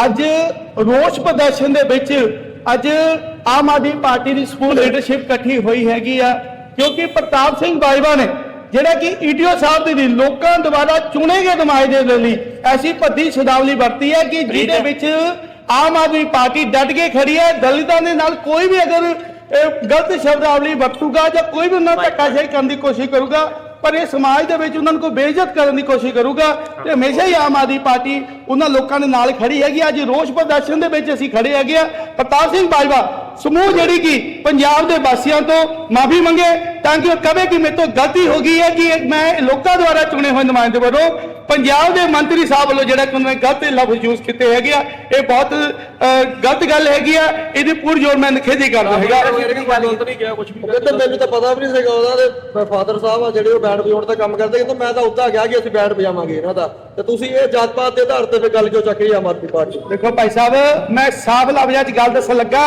ਅੱਜ ਰੋਸ ਪ੍ਰਦਰਸ਼ਨ ਦੇ ਵਿੱਚ ਅੱਜ ਆਮ ਆਦਮੀ ਪਾਰਟੀ ਦੀ ਸਕੂਲ ਲੀਡਰਸ਼ਿਪ ਇਕੱਠੀ ਹੋਈ ਹੈਗੀ ਆ ਕਿਉਂਕਿ ਪ੍ਰਤਾਪ ਸਿੰਘ ਬਾਜਵਾ ਨੇ ਜਿਹੜਾ ਕਿ ਈਟੀਓ ਸਾਹਿਬ ਦੇ ਲਈ ਲੋਕਾਂ ਦੁਆਰਾ ਚੁਣੇ ਗਏ ਨੁਮਾਇੰਦੇ ਦੇ ਲਈ ਐਸੀ ਭੱਦੀ ਸ਼ਬਦਾਵਲੀ ਵਰਤੀ ਹੈ ਕਿ ਜਿਹਦੇ ਵਿੱਚ ਆਮ ਆਦਮੀ ਪਾਰਟੀ ਡਟ ਕੇ ਖੜੀ ਹੈ ਦਲਿਤਾਂ ਦੇ ਨਾਲ ਕੋਈ ਵੀ ਅਗਰ ਗਲਤ ਸ਼ਬਦਾਵਲੀ ਵਰਤੂਗਾ ਜਾਂ ਕੋਈ ਵੀ ਉਹਨਾਂ ਨੂੰ ਧੱਕਾਸ਼ਾਹੀ ਕਰਨ ਦੀ ਕੋਸ਼ਿਸ਼ ਕਰੂਗਾ ਪਰ ਇਹ ਸਮਾਜ ਦੇ ਵਿੱਚ ਉਹਨਾਂ ਨੂੰ ਕੋਈ ਬੇਇੱਜ਼ਤ ਕਰਨ ਦੀ ਕੋਸ਼ਿਸ਼ ਕਰੂਗਾ ਤੇ ਹਮੇਸ਼ਾ ਹੀ ਆਮ ਆਦਮੀ ਪਾਰਟੀ ਉਹਨਾਂ ਲੋਕਾਂ ਦੇ ਨਾਲ ਖੜੀ ਹੈਗੀ ਅੱਜ ਰੋਸ ਪ੍ਰਦਰਸ਼ਨ ਦੇ ਵਿੱਚ ਅਸੀਂ ਖੜੇ ਹੈਗੇ ਆ। ਪ੍ਰਤਾਪ ਸਿੰਘ ਬਾਜਵਾ ਸਮੂਹ ਜਿਹੜੀ ਕਿ ਪੰਜਾਬ ਦੇ ਵਾਸੀਆਂ ਤੋਂ ਮਾਫੀ ਮੰਗੇ ਤਾਂ ਕਿ ਉਹ ਕਵੇ ਕਿ ਮੇਰੇ ਤੋਂ ਗਲਤੀ ਹੋ ਗਈ ਹੈ ਕਿ ਮੈਂ ਲੋਕਾਂ ਦੁਆਰਾ ਚੁਣੇ ਹੋਏ ਨੁਮਾਇੰਦੇ ਵੱਲੋਂ ਪੰਜਾਬ ਦੇ ਮੰਤਰੀ ਸਾਹਿਬ ਵੱਲੋਂ ਜਿਹੜਾ ਕਿ ਉਹਨਾਂ ਗਲਤ ਲਫ਼ਜ਼ ਯੂਜ਼ ਕੀਤੇ ਹੈਗੇ ਆ। ਇਹ ਬਹੁਤ ਅਹ, ਗਲਤ ਗੱਲ ਹੈਗੀ ਆ। ਇਹਦੀ ਪੂਰੀ ਜੋਰ ਮੈਂ ਨਿਖੇਧੀ ਕਰਦਾ ਹੈਗਾ। ਗਲਤ ਨਹੀਂ ਕਿਹਾ ਕੁਝ ਵੀ ਕਹਿੰਦਾ ਮੈਨੂੰ ਤਾਂ ਪਤਾ ਵੀ ਨਹੀਂ ਸੀਗਾ ਉਹਦਾ ਤੇ ਫਾਦਰ ਸਾਹਿਬ ਆ ਜਿਹੜੇ ਉਹ ਬੈਂਡ ਵਜਾਉਣ ਦਾ ਕੰਮ ਕਰਦੇ ਕਹਿੰਦੇ ਮੈਂ ਤਾਂ ਉੱਦਾਂ ਗਿਆ ਕਿ ਅਸੀਂ ਬੈਂਡ ਵਜਾਵਾਂਗੇ ਇਹਨਾਂ ਦਾ। ਤੇ ਤੁਸੀਂ ਇਹ ਜਾਤ ਪਾਤ ਦੇ ਆਧਾਰ ਤੇ ਫਿਰ ਗੱਲ ਕਿਉਂ ਚੱਕ ਰਹੀ ਆਮ ਆਦਮੀ ਪਾਰਟੀ? ਦੇਖੋ ਭਾਈ ਸਾਹਿਬ ਮੈਂ ਸਾਫ਼ ਲਫ਼ਜ਼ਾਂ 'ਚ ਗੱਲ ਦੱਸਣ ਲੱਗਾ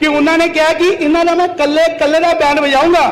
ਕਿ ਉਹਨਾਂ ਨੇ ਕਿਹਾ ਕਿ ਇਹਨਾਂ ਦਾ ਮੈਂ ਕੱਲੇ ਕੱਲੇ ਦਾ ਬੈਂਡ ਵਜਾਊਂਗਾ।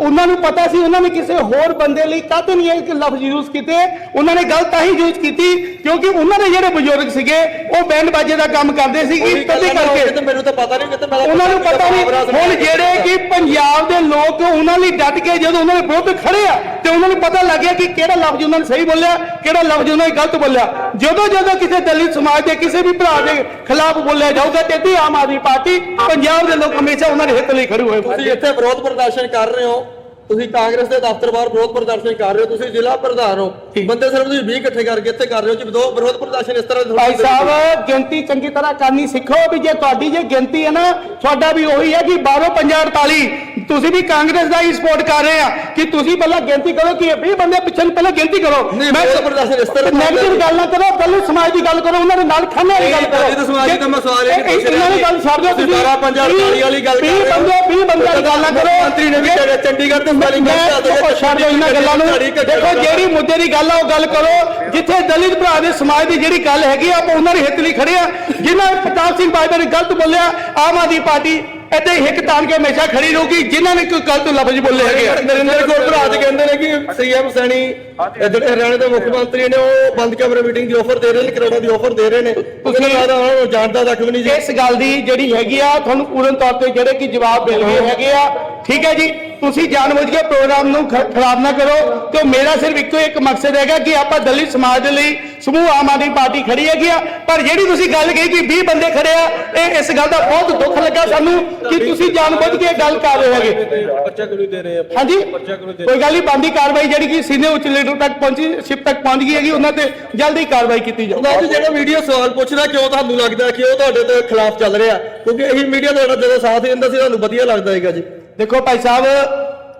ਉਹਨਾਂ ਨੂੰ ਪਤਾ ਸੀ ਉਹਨਾਂ ਨੇ ਕਿਸੇ ਹੋਰ ਬੰਦੇ ਲਈ ਕਦ ਨਹੀਂ ਇਹ ਲਫ਼ਜ਼ ਯੂਜ਼ ਕੀਤੇ। ਉਹਨਾਂ ਨੇ ਗਲਤ ਤਾਂ ਹੀ ਯੂਜ਼ ਕੀਤੀ ਕਿਉਂਕਿ ਉਹਨਾਂ ਦੇ ਜਿਹੜੇ ਬਜ਼ੁਰਗ ਸੀਗੇ ਉਹ ਬੈਂਡ ਬਾਜੇ ਦਾ ਕੰਮ ਕਰਦੇ ਸੀ ਗੱਲ ਆ, ਕਰਕੇ। ਮੈਨੂੰ ਤਾਂ ਪਤਾ ਨਹੀਂ ਕਿਤੇ ਮੈਂ ਤਾਂ ਉਹਨਾਂ ਨੂੰ ਪਤਾ ਨਹੀਂ ਹੁਣ ਜਿਹੜੇ ਕਿ ਪੰਜਾਬ ਦੇ ਲੋਕ ਉਹਨਾਂ ਲਈ ਡਟ ਕੇ ਜਦੋਂ ਉਹਨਾਂ ਦੇ ਵਿਰੁੱਧ ਖੜੇ ਆ ਤੇ ਉਹਨਾਂ ਨੂੰ ਪਤਾ ਲੱਗ ਗਿਆ ਕਿ ਕਿਹੜਾ ਲਫ਼ਜ਼ ਉਹਨਾਂ ਨੇ ਸਹੀ ਬੋਲਿਆ ਕਿਹੜਾ ਲਫ਼ਜ਼ ਉਹਨਾਂ ਨੇ ਗਲਤ ਬੋਲਿਆ। ਜਦੋਂ ਜਦੋਂ ਕਿਸੇ ਦਲਿਤ ਸਮਾਜ ਦੇ ਕਿਸੇ ਵੀ ਭਰਾ ਦੇ ਖਿਲਾਫ ਬੋਲਿਆ ਜਾਊਗਾ ਤੇ ਇੱਥੇ ਆਮ ਆਦਮੀ ਪਾਰਟੀ ਪੰਜਾਬ ਦੇ ਲੋਕ ਹਮੇਸ਼ਾ ਉਹਨਾਂ ਦੇ ਹਿੱਤ ਲਈ ਖੜੇ ਹੋਏ ਤੁਸੀਂ ਇੱਥੇ ਵਿਰੋਧ ਪ੍ਰਦਰਸ਼ਨ ਕਰ ਰਹੇ ਹੋ। ਤੁਸੀਂ ਕਾਂਗਰਸ ਦੇ ਦਫ਼ਤਰ ਬਾਹਰ ਵਿਰੋਧ ਪ੍ਰਦਰਸ਼ਨ ਕਰ ਰਹੇ ਹੋ। ਤੁਸੀਂ ਜ਼ਿਲ੍ਹਾ ਪ੍ਰਧਾਨ ਹੋ। ਬੰਦੇ ਸਿਰਫ ਤੁਸੀਂ 20 ਇਕੱਠੇ ਕਰਕੇ ਇੱਥੇ ਕਰ ਰਹੇ ਹੋ। ਜੀ ਵਿਰੋਧ ਵਿਰੋਧ ਪ੍ਰਦਰਸ਼ਨ ਇਸ ਤਰ੍ਹਾਂ ਭਾਈ ਸਾਹਿਬ ਗਿਣਤੀ ਚੰਗੀ ਤਰ੍ਹਾਂ ਕਰਨੀ ਸਿੱਖੋ ਵੀ ਜੇ ਤੁਹਾਡੀ ਜੇ ਗਿਣਤੀ ਹੈ ਨਾ ਤੁਹਾਡਾ ਵੀ ਉਹੀ ਹੈ ਕਿ 12 50 48 ਤੁਸੀਂ ਵੀ ਕਾਂਗਰਸ ਦਾ ਹੀ ਸਪੋਰਟ ਕਰ ਰਹੇ ਆ ਕਿ ਤੁਸੀਂ ਪਹਿਲਾਂ ਗਿਣਤੀ ਕਰੋ ਕਿ ਇਹ 20 ਬੰਦੇ ਪਿੱਛੇ ਨੂੰ ਪਹਿਲਾਂ ਗਿਣਤੀ ਕਰੋ। ਨਹੀਂ, ਵਿਰੋਧ ਪ੍ਰਦਰਸ਼ਨ ਇਸ ਤਰ੍ਹਾਂ ਨੈਗੇਟਿਵ ਗੱਲ ਨਾ ਕਰੋ ਦਲਿਤ ਸਮਾਜ ਦੀ ਗੱਲ ਕਰੋ ਉਹਨਾਂ ਦੇ ਨਾਲ ਖੰਨੇ ਵਾਲੀ ਗੱਲ ਕਰੋ। ਦਲਿਤ ਸਮਾਜ ਦੀ ਮੈਂ ਇਹ ਨਹੀਂ ਇਹ- ਇਹਨਾਂ ਦੀ ਗੱਲ ਛੱਡ ਦਿਓ ਤੁਸੀਂ। ਤੁਸੀਂ 12 50 48 ਵਾਲੀ ਗੱਲ ਕਰ 20 ਰਹੇ ਹੋ। ਬੰਦੇ 20 ਬੰਦੇ ਦੀ ਗੱਲ ਨਾ ਕਰੋ। ਮੰਤਰੀ ਨੇ ਵੀ ਕਿਹਾ ਚੰਡੀਗੜ੍ਹ ਤੇ ਸਪੈਲਿੰਗ ਮੈਂ ਦੇਖੋ ਛੱਡ ਦਿਓ ਇਹਨਾਂ ਗੱਲਾਂ ਨੂੰ। ਦੇਖੋ ਜਿਹੜੀ ਮੁੱਦੇ ਦੀ ਗੱਲ ਆ ਉਹ ਗੱਲ ਕਰੋ। ਜਿੱਥੇ ਦਲਿਤ ਭਰਾ ਦੇ ਸਮਾਜ ਦੀ ਜਿਹੜੀ ਗੱਲ ਹੈਗੀ ਆ ਆਪਾਂ ਉਹਨਾਂ ਦੇ ਹਿੱਤ ਲਈ ਖੜੇ ਆ। ਜਿਨ੍ਹਾਂ ਨੇ ਪ੍ਰਤਾਪ ਸਿੰਘ ਬਾਜਵਾ ਨੇ ਗਲਤ ਬੋਲਿਆ ਆਮ ਆਦਮੀ ਪਾਰਟੀ ਏਦਾਂ ਹੀ ਹਿੱਕ ਕੇ ਹਮੇਸ਼ਾ ਖੜੀ ਰਹੂਗੀ ਜਿਨ੍ਹਾਂ ਨੇ ਕੋਈ ਗਲਤ ਲਫ਼ਜ਼ ਬੋਲੇ ਹੈਗੇ ਆ। ਨਰਿੰਦਰ ਕੌਰ ਭਰਾ ਤੇ ਕਹਿੰਦੇ ਨੇ ਕਿ ਸੀਐਮ ਸੈਣੀ ਇਹ ਜਿਹੜੇ ਹਰਿਆਣਾ ਦੇ ਮੁੱਖ ਮੰਤਰੀ ਨੇ ਉਹ ਬੰਦ ਕਮਰੇ ਮੀਟਿੰਗ ਦੀ ਆਫਰ ਦੇ ਰਹੇ ਨੇ ਕਰੋੜਾਂ ਦੀ ਆਫਰ ਦੇ ਰਹੇ ਨੇ। ਤੁਸੀਂ ਲੱਗਦਾ ਉਹਨਾਂ ਨੂੰ ਜਾਣਦਾ ਤੱਕ ਵੀ ਨਹੀਂ ਜੀ। ਇਸ ਗੱਲ ਦੀ ਜਿਹੜੀ ਹੈਗੀ ਆ ਤੁਹਾਨੂੰ ਪੂਰਨ ਤੌਰ ਤੇ ਜਿਹੜੇ ਕਿ ਜਵਾਬ ਮਿਲ ਗਏ ਹੈਗੇ ਆ। ਠੀਕ ਹੈ ਜੀ। ਤੁਸੀਂ ਜਾਣਬੁੱਝ ਕੇ ਪ੍ਰੋਗਰਾਮ ਨੂੰ ਖਰਾਬ ਨਾ ਕਰੋ ਤੇ ਮੇਰਾ ਸਿਰਫ ਇੱਕੋ ਇੱਕ ਮਕਸਦ ਹੈਗਾ ਕਿ ਆਪਾਂ ਦਲਿਤ ਸਮਾਜ ਦੇ ਲਈ ਸਮੂਹ ਆਮ ਆਦਮੀ ਪਾਰਟੀ ਖੜੀ ਹੈਗੀ ਆ। ਪਰ ਜਿਹੜੀ ਤੁਸੀਂ ਗੱਲ ਕਹੀ ਕਿ 20 ਬੰਦੇ ਖੜੇ ਆ, ਇਹ ਇਸ ਗੱਲ ਦਾ ਬਹੁਤ ਦੁੱਖ ਲੱਗਾ ਸਾਨੂੰ ਕਿ ਤੁਸੀਂ ਜਾਣਬੁੱਝ ਕੇ ਗੱਲ ਕਰ ਰਹੇ ਹੈਗੇ। ਬੱਚਾ ਕਿਉਂ ਦੇਰੇ ਹਾਂਜੀ? ਕੋਈ ਗੱਲ ਨਹੀਂ ਬੰਦੀ ਕਾਰਵਾਈ ਜਿਹੜੀ ਕਿ ਸੀਨੀਅਰ ਉੱਚ ਲੀਡਰ ਤੱਕ ਪਹੁੰਚੀ, ਸ਼ਿਪ ਤੱਕ ਪਹੁੰਚ ਗਈ ਹੈਗੀ, ਉਹਨਾਂ ਤੇ ਜਲਦੀ ਕਾਰਵਾਈ ਕੀਤੀ ਜਾਊ। ਅੱਜ ਜਿਹੜਾ ਮੀਡੀਆ ਸਵਾਲ ਪੁੱਛਦਾ, ਕਿਉਂ ਤੁਹਾਨੂੰ ਲੱਗਦਾ ਕਿ ਉਹ ਤੁਹਾਡੇ ਦੇ ਖਿਲਾਫ ਚੱਲ ਰਿਹਾ? ਕਿਉਂਕਿ ਇਹੀ ਮੀਡੀਆ ਤੁਹਾਡਾ ਜਦੋਂ ਸਾਥ ਦਿੰਦਾ ਸੀ, ਤੁਹਾਨੂੰ ਵਧੀਆ ਲੱਗਦਾ ਹੈਗਾ ਜੀ। ਦੇਖੋ ਭਾਈ ਸਾਹਿਬ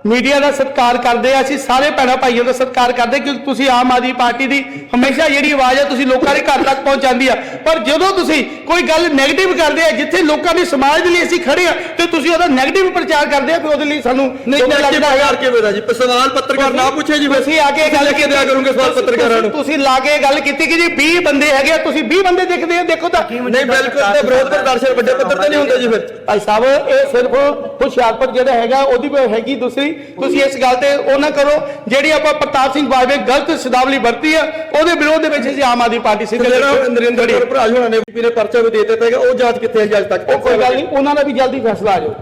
ਮੀਡੀਆ ਦਾ ਸਤਿਕਾਰ ਕਰਦੇ ਆ ਅਸੀਂ ਸਾਰੇ ਭੈਣਾਂ ਭਾਈਆਂ ਦਾ ਸਤਿਕਾਰ ਕਰਦੇ ਕਿਉਂਕਿ ਤੁਸੀਂ ਆਮ ਆਦਮੀ ਪਾਰਟੀ ਦੀ ਹਮੇਸ਼ਾ ਜਿਹੜੀ ਆਵਾਜ਼ ਹੈ ਤੁਸੀਂ ਲੋਕਾਂ ਦੇ ਘਰ ਤੱਕ ਪਹੁੰਚਾਉਂਦੀ ਆ। ਪਰ ਜਦੋਂ ਤੁਸੀਂ ਕੋਈ ਗੱਲ 네ਗੇਟਿਵ ਕਰਦੇ ਆ ਜਿੱਥੇ ਲੋਕਾਂ ਦੇ ਸਮਾਜ ਦੇ ਲਈ ਅਸੀਂ ਖੜੇ ਆ ਤੇ ਤੁਸੀਂ ਉਹਦਾ 네ਗੇਟਿਵ ਪ੍ਰਚਾਰ ਕਰਦੇ ਆ ਫਿਰ ਉਹਦੇ ਲਈ ਸਾਨੂੰ ਨਹੀਂ ਲੱਗਦਾ ਹੈਗਾ। ਕਰਕੇ ਮੇਰਾ ਜੀ? ਸਵਾਲ ਪੱਤਰਕਾਰ ਨਾ ਪੁੱਛੇ ਜੀ ਤੁਸੀਂ ਆ ਕੇ ਗੱਲ ਕੇ ਦਿਆ ਕਰੋਗੇ ਸਵਾਲ ਪੱਤਰਕਾਰਾਂ ਨੂੰ। ਤੁਸੀਂ ਲਾ ਕੇ ਗੱਲ ਕੀਤੀ ਕਿ ਜੀ 20 ਬੰਦੇ ਹੈਗੇ ਆ, ਤੁਸੀਂ 20 ਬੰਦੇ ਦੇਖਦੇ ਹੋ ਦੇਖੋ ਤਾਂ ਨਹੀਂ ਬਿਲਕੁਲ ਤੇ ਵਿਰੋਧ ਪ੍ਰਦਰਸ਼ਨ ਵੱਡੇ ਪੱਤਰ ਤੇ ਨਹੀਂ ਹੁੰਦੇ ਜੀ ਫਿਰ। ਭਾਈ ਸਾਹਿਬ ਇਹ ਸਿਰਫ ਹੁਸ਼ਿਆਰਪੁਰ ਜਿਹੜਾ ਹੈਗਾ ਉਹਦੀ ਹੈਗੀ ਦੂਸਰੀ ਤੁਸੀਂ ਇਸ ਗੱਲ ਤੇ ਉਹ ਨਾ ਕਰੋ ਜਿਹੜੀ ਆਪਾਂ ਪ੍ਰਤਾਪ ਸਿੰਘ ਬਾਜਵੇ ਗਲਤ ਸ਼ਬਦਾਵਲੀ ਵਰਤੀ ਆ ਉਹਦੇ ਵਿਰੋਧ ਦੇ ਵਿੱਚ ਅਸੀਂ ਆਮ ਆਦਮੀ ਪਾਰਟੀ ਸਿੱਧੇ ਜਿਹੜਾ ਨਰਿੰਦਰ ਕੌਰ ਭਰਾ ਜੀ ਹੋਣਾ ਨੇ ਵੀ ਨੇ ਪਰਚਾ ਵੀ ਦੇ ਦਿੱਤਾ ਹੈਗਾ ਉਹ ਜਾਂਚ ਕਿੱਥੇ ਹੈ ਅੱਜ ਤੱਕ ਉਹ ਕੋਈ ਗੱਲ ਨਹੀਂ ਉਹਨਾਂ ਦਾ ਵੀ ਜਲਦੀ ਫੈਸਲਾ ਆ ਜਾਊ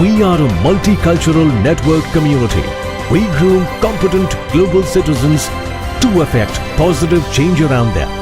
We are a multicultural network community. We groom competent global citizens to effect positive change around them.